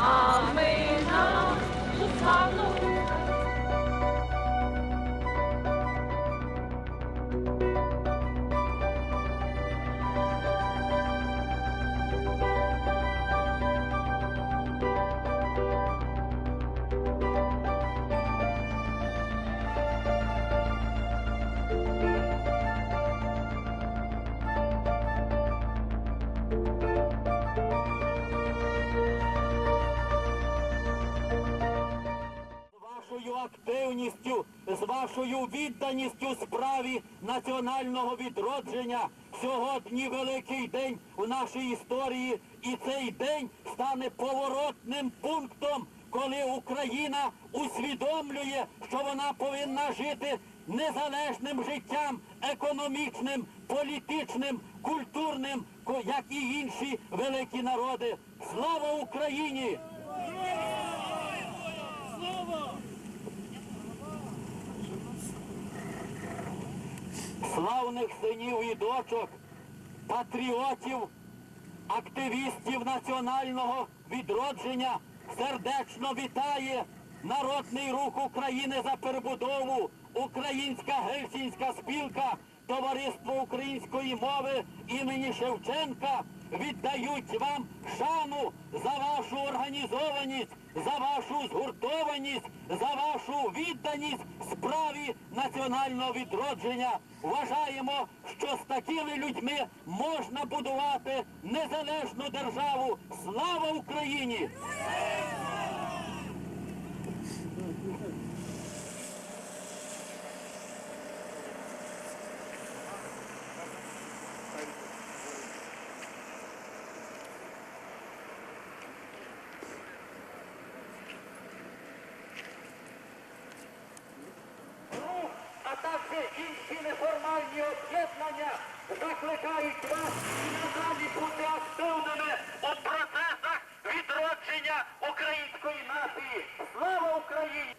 Amen. Мужністю, з вашою відданістю справі національного відродження. Сьогодні великий день у нашій історії, і цей день стане поворотним пунктом, коли Україна усвідомлює, що вона повинна жити незалежним життям, економічним, політичним, культурним, як і інші великі народи. Слава Україні! Славних синів і дочок, патріотів, активістів національного відродження сердечно вітає Народний рух України за перебудову, Українська гельсінська спілка, Товариство української мови імені Шевченка віддають вам шану за вашу організованість, за вашу згуртованість, за вашу відданість справі національного відродження. Вважаємо, що з такими людьми можна будувати незалежну державу. Слава Україні! об'єднання закликають вас на далі бути активними у процесах відродження української нації. Слава Україні!